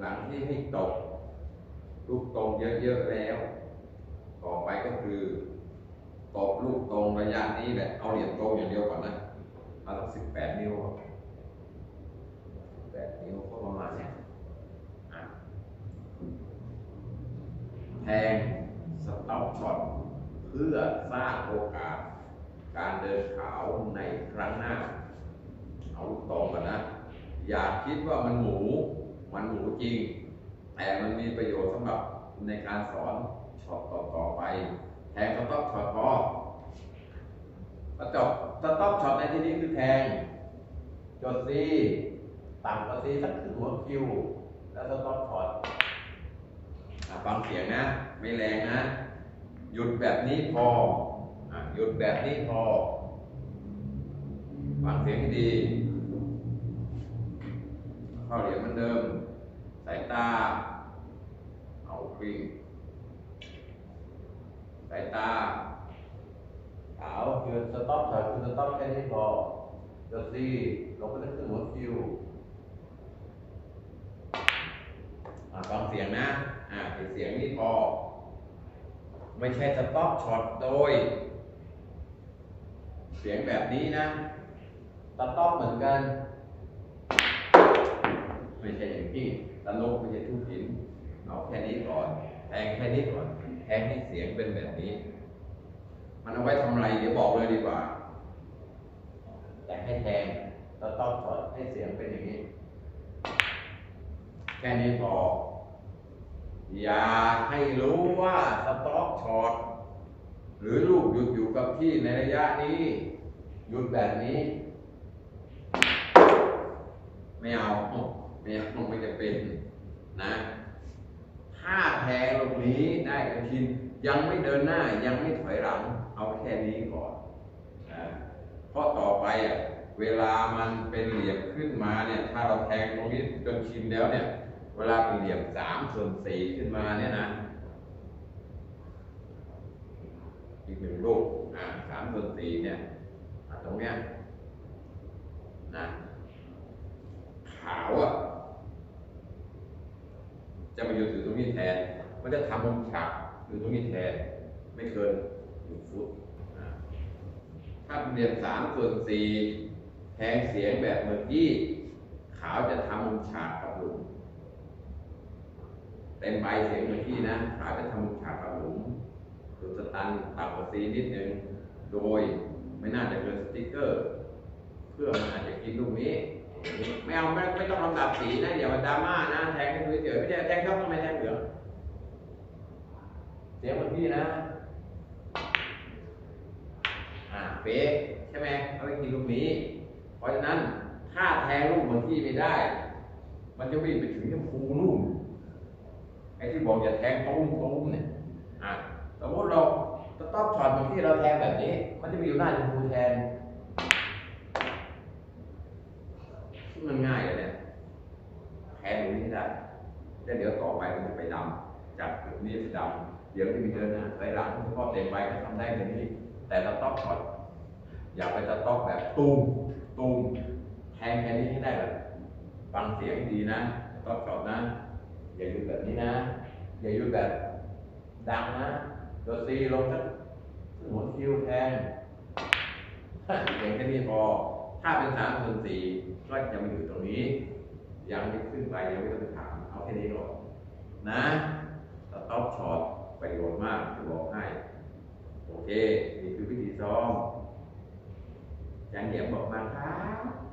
หลังที่ให้ตกลูกตรงเยอะๆแล้ว ต่อไปก็คือตบลูกตรงระยะนี้แหละ เอาเหรียญตรงอย่างเดียวก่อนนะเอาสักสิบแปดนิ้วแปดนิ้วก็ประมาณเนี้ยแทงสต็อปช็อตเพื่อสร้างโอกาส การเดินขาวในครั้งหน้า เอาลูกตรงกันนะ อย่าคิดว่ามันหมู มันหูจริง แต่มันมีประโยชน์สำหรับในการสอนช็อตต่อๆไป แทงสต็อปช็อตพอสต็อปสต็อปช็อตในที่นี้คือแทง จดซีต่ำกว่าซีสักครึ่งหัวคิว แล้วสต็อปช็อตฟังเสียงนะ ไม่แรงนะ หยุดแบบนี้พออหยุดแบบนี้พอฟังเสียงให้ดี เดิม สายตา เอาวิ่สายตาขาวคือสต็อปถอยคือสต็อปแค่นี้พอจดซีลงไปนึกถึงหัวคิวฟังเสียงนะ อะเสียงนี้พอ ไม่ใช่สต็อปช็อตโดย เสียงแบบนี้นะสต็อปเหมือนกัน ไม่ใช่อย่างที่ตลกไม่ใช่ทุกหินเอาแค่นี้ก่อนแทงแค่นี้ก่อนแทงให้เสียงเป็นแบบนี้ มันเอาไว้ทำอะไรเดี๋ยวบอกเลยดีกว่า แต่ให้แทงสต็อปช็อตให้เสียงเป็นอย่างนี้ แค่นี้พออย่าให้รู้ว่าสต็อปช็อตหรือลูกหยุดอยู่กับที่ในระยะนี้ หยุดแบบนี้ ไม่เอา ไม่เอาไม่จะเป็นนะ ถ้าแทงลูกนี้ได้กระทิน ยังไม่เดินหน้ายังไม่ถอยหลัง เอาแค่นี้ก่อนนะเพราะต่อไปอะเวลามันเป็นเหลี่ยมขึ้นมาเนี่ย ถ้าเราแทงตรงนี้จนชินแล้วเนี่ย เวลาเป็นเหลี่ยมสามส่วนสี่ขึ้นมาเนี่ยนะอีกหนึ่งลูกอ่าสามส่วนสี่เนี่ยตรงเนี้ยนะ ขาวอะ จะมาอยู่ถือตรงนี้แทน มันจะทำมุมฉากอยู่ตรงนี้แทน ไม่เกินหนึ่งฟุตถ้าเรียนสามส่วนสี่แทงเสียงแบบเมื่อกี้ขาวจะทำมุมฉากกับหลุมเต็มใบเสียงเมื่อกี้นะขาวจะทำมุมฉากกับหลุมจุดสตันต่ำกว่าซีนิดนึงโดยไม่น่าจะเกินสติ๊กเกอร์ เพื่อมันอาจจะกินลูกนี้ ไม่เอาไม่ไม่ต้องลำดับสีนะอย่ามาดราม่านะแทงให้ดูเฉยไม่ใช่แทงชอบทำไมแทงเหลืองเสียงเหมือนพี่นะ อ่าเป๊ะใช่ไหมเขาไปกินลูกนี้ เพราะฉะนั้นถ้าแทงลูกเหมือนพี่ไม่ได้ มันจะวิ่งไปถึงชมพูนู่นไอ้ที่บอกอย่าแทงตุ้มตุ้มเนี่ยอะสมมติเราสต็อปช็อตเหมือนที่เราแทงแบบนี้ มันจะไปอยู่หน้าชมพูแทน ซึ่งมันง่ายเลยเนี่ยแทนตรงนี้ให้ได้แล้วเดี๋ยวต่อไปมันจะไปดำ จากจุดนี้ไปดำเดี๋ยวจะมีเดินหน้าไปหลังเฉพาะเต็มไปก็ทำได้แบบนี้ แต่สต็อปช็อตอย่าไปสต็อปแบบตูมตูมแทงแค่นี้ให้ได้เลยฟังเสียงดีนะต็อปช็อตนะ อย่าหยุดแบบนี้นะ อย่าหยุดแบบดังนะตัวซีลงสักหัวคิวแทงเสียงแค่นี้พอถ้าเป็นสามส่วนสี่ก็จะมาอยู่ตรงนี้ ยังไม่ขึ้นไปยังไม่ต้องถาม เอาแค่นี้ก่อนนะ สต็อปช็อตประโยชน์มากจะบอกให้ โอเค นี่คือวิธีซ้อมยังเหนียมบอกมาครับ